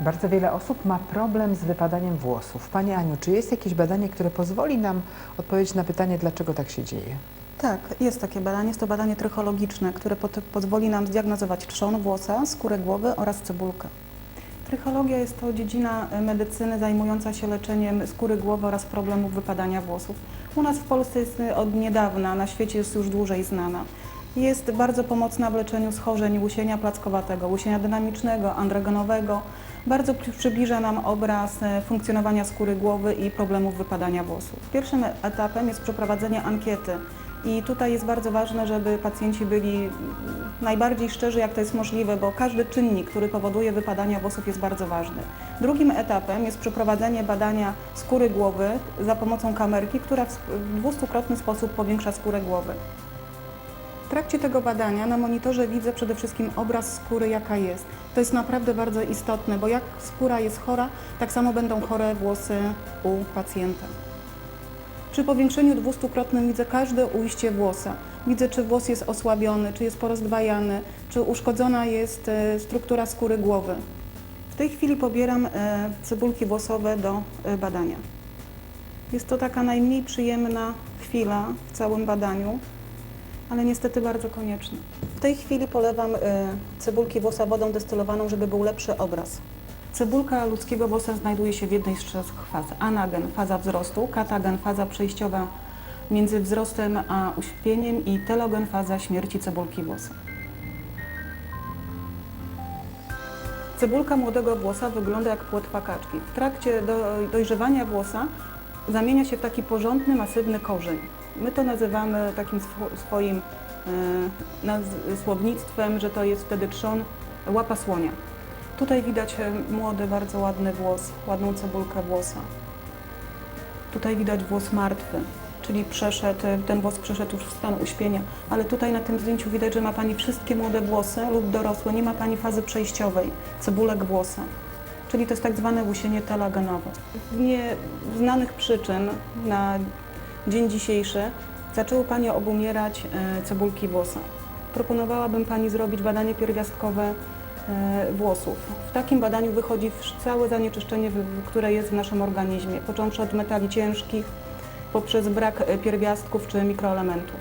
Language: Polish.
Bardzo wiele osób ma problem z wypadaniem włosów. Pani Aniu, czy jest jakieś badanie, które pozwoli nam odpowiedzieć na pytanie, dlaczego tak się dzieje? Tak, jest takie badanie. Jest to badanie trychologiczne, które pozwoli nam zdiagnozować trzon włosa, skórę głowy oraz cebulkę. Trychologia jest to dziedzina e, medycyny zajmująca się leczeniem skóry głowy oraz problemów wypadania włosów. U nas w Polsce jest e, od niedawna, na świecie jest już dłużej znana. Jest bardzo pomocna w leczeniu schorzeń łusienia plackowatego, łusienia dynamicznego, androgenowego. Bardzo przy- przybliża nam obraz e, funkcjonowania skóry głowy i problemów wypadania włosów. Pierwszym etapem jest przeprowadzenie ankiety. I tutaj jest bardzo ważne, żeby pacjenci byli mm, najbardziej szczerzy, jak to jest możliwe, bo każdy czynnik, który powoduje wypadania włosów jest bardzo ważny. Drugim etapem jest przeprowadzenie badania skóry głowy za pomocą kamerki, która w dwustukrotny sposób powiększa skórę głowy. W trakcie tego badania na monitorze widzę przede wszystkim obraz skóry, jaka jest. To jest naprawdę bardzo istotne, bo jak skóra jest chora, tak samo będą chore włosy u pacjenta. Przy powiększeniu dwustukrotnym widzę każde ujście włosa. Widzę, czy włos jest osłabiony, czy jest porozdwajany, czy uszkodzona jest e, struktura skóry głowy. W tej chwili pobieram e, cebulki włosowe do e, badania. Jest to taka najmniej przyjemna chwila w całym badaniu, ale niestety bardzo konieczna. W tej chwili polewam e, cebulki włosa wodą destylowaną, żeby był lepszy obraz. Cebulka ludzkiego włosa znajduje się w jednej z trzech faz. Anagen, faza wzrostu, katagen, faza przejściowa między wzrostem a uśpieniem i telogen, faza śmierci cebulki włosa. Cebulka młodego włosa wygląda jak płetwa kaczki. W trakcie do, dojrzewania włosa zamienia się w taki porządny, masywny korzeń. My to nazywamy takim swo- swoim e, słownictwem, że to jest wtedy trzon łapa słonia. Tutaj widać e, młody, bardzo ładny włos, ładną cebulkę włosa. Tutaj widać włos martwy, czyli przeszedł, e, ten włos przeszedł już w stan uśpienia, ale tutaj na tym zdjęciu widać, że ma Pani wszystkie młode włosy lub dorosłe, nie ma Pani fazy przejściowej, cebulek włosa. Czyli to jest tak zwane łusienie telagenowe. Z nieznanych przyczyn na dzień dzisiejszy zaczęły Pani obumierać e, cebulki włosa. Proponowałabym Pani zrobić badanie pierwiastkowe e, włosów. W takim badaniu wychodzi całe zanieczyszczenie, które jest w naszym organizmie, począwszy od metali ciężkich, poprzez brak e, pierwiastków czy mikroelementów.